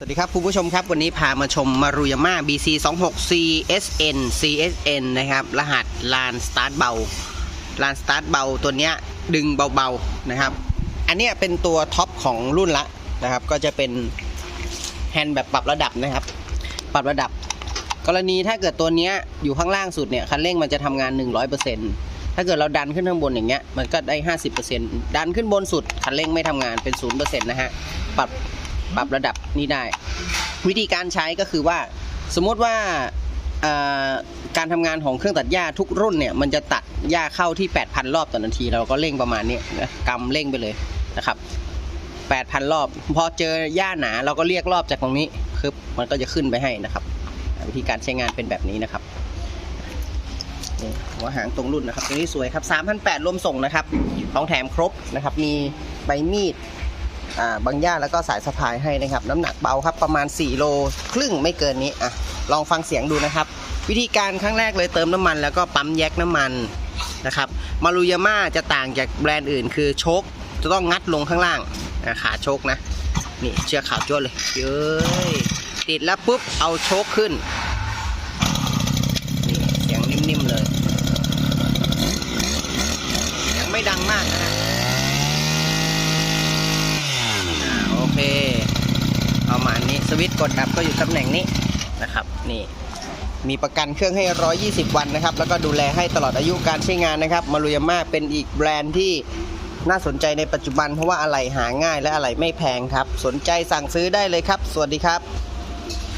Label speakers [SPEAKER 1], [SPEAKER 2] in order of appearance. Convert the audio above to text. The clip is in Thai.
[SPEAKER 1] สวัสดีครับคุณผู้ชมครับ วันนี้พามาชมมารุยาม่า BC 2 6 CSN CSN นะครับ รหัสลานสตาร์ทเบาลานสตาร์ทเบาตัวเนี้ยดึงเบาๆนะครับ อันเนี้ยเป็นตัวท็อปของรุ่นละนะครับ ก็จะเป็นแฮนด์แบบปรับระดับนะครับ ปรับระดับ กรณีถ้าเกิดตัวเนี้ยอยู่ข้างล่างสุดเนี่ย คันเร่งมันจะทำงาน 100%ถ้าเกิดเราดันขึ้นข้างบนอย่างเงี้ยมันก็ได้ 50%ดันขึ้นบนสุดคันเร่งไม่ทำงานเป็น 0%นะฮะปรับปรับระดับ นี้ได้ วิธีการใช้ก็คือว่าสมมติว่าการทำงานของเครื่องตัดหญ้าทุกรุ่นเนี่ยมันจะตัดหญ้าเข้าที่ 8,000 รอบต่อนาที เราก็เร่งประมาณนี้นะกำเร่งไปเลยนะครับ 8,000 รอบ พอเจอหญ้าหนาเราก็เรียกรอบจากตรงนี้คือมันก็จะขึ้นไปให้นะครับ วิธีการใช้งานเป็นแบบนี้นะครับหัวหางตรงรุ่นนะครับตัวนี้สวยครับ3,800รวมส่งนะครับ ของแถมครบนะครับ มีใบมีด บางย่าแล้วก็สายสะพายให้นะครับ น้ำหนักเบาครับประมาณ 4 โลครึ่งไม่เกินนี้อะลองฟังเสียงดูนะครับ วิธีการครั้งแรกเลยเติมน้ำมัน แล้วก็ปั๊มแยกน้ำมันนะครับมารุยาม่าจะต่างจากแบรนด์อื่น คือโชคจะต้องงัดลงข้างล่างขาโชคนะนี่เชือกขาวจ้วนเลยเย้ยติดแล้วปุ๊บเอาโชคขึ้นนี่เสียงนิ่มๆเลยยังไม่ดังมากนะฮะ อ่าโอเคประมาณนี้ สวิตช์กดดับก็อยู่ตำแหน่งนี้นะครับ นี่มีประกันเครื่องให้ 120 วันนะครับ แล้วก็ดูแลให้ตลอดอายุการใช้งานนะครับ มารุยาม่าเป็นอีกแบรนด์ที่น่าสนใจในปัจจุบันเพราะว่าอะไหล่หาง่ายและอะไหล่ไม่แพงครับ สนใจสั่งซื้อได้เลยครับ สวัสดีครับ